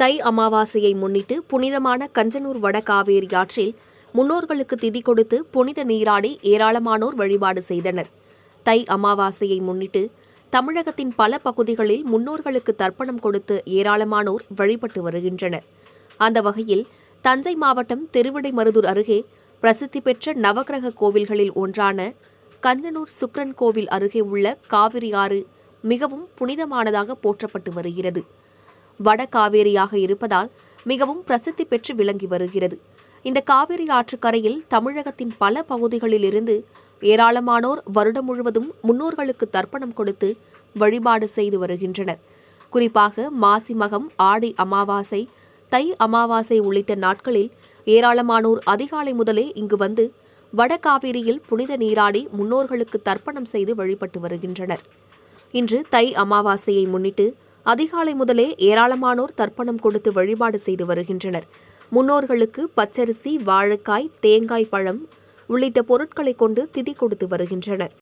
தை அமாவாசையை முன்னிட்டு புனிதமான கஞ்சனூர் வடகாவேரி ஆற்றில் முன்னோர்களுக்கு திதி கொடுத்து புனித நீராடி ஏராளமானோர் வழிபாடு செய்தனர். தை அமாவாசையை முன்னிட்டு தமிழகத்தின் பல பகுதிகளில் முன்னோர்களுக்கு தர்ப்பணம் கொடுத்து ஏராளமானோர் வழிபட்டு வருகின்றனர். அந்த வகையில் தஞ்சை மாவட்டம் திருவிடைமருதூர் அருகே பிரசித்தி பெற்ற நவகிரக கோவில்களில் ஒன்றான கஞ்சனூர் சுக்ரன் கோவில் அருகே உள்ள காவிரி ஆறு மிகவும் புனிதமானதாக போற்றப்பட்டு வருகிறது. வட காவேரியாக இருப்பதால் மிகவும் பிரசித்தி பெற்று விளங்கி வருகிறது. இந்த காவிரி ஆற்றுக்கரையில் தமிழகத்தின் பல பகுதிகளிலிருந்து ஏராளமானோர் வருடம் முழுவதும் முன்னோர்களுக்கு தர்ப்பணம் கொடுத்து வழிபாடு செய்து வருகின்றனர். குறிப்பாக மாசி மகம் ஆடி அமாவாசை தை அமாவாசை உள்ளிட்ட நாட்களில் ஏராளமானோர் அதிகாலை முதலே இங்கு வந்து வடகாவேரியில் புனித நீராடி முன்னோர்களுக்கு தர்ப்பணம் செய்து வழிபட்டு வருகின்றனர். இன்று தை அமாவாசையை முன்னிட்டு அதிகாலை முதலே ஏராளமானோர் தர்ப்பணம் கொடுத்து வழிபாடு செய்து வருகின்றனர். முன்னோர்களுக்கு பச்சரிசி வாழைக்காய் தேங்காய் பழம் உள்ளிட்ட பொருட்களை கொண்டு திதி கொடுத்து வருகின்றனர்.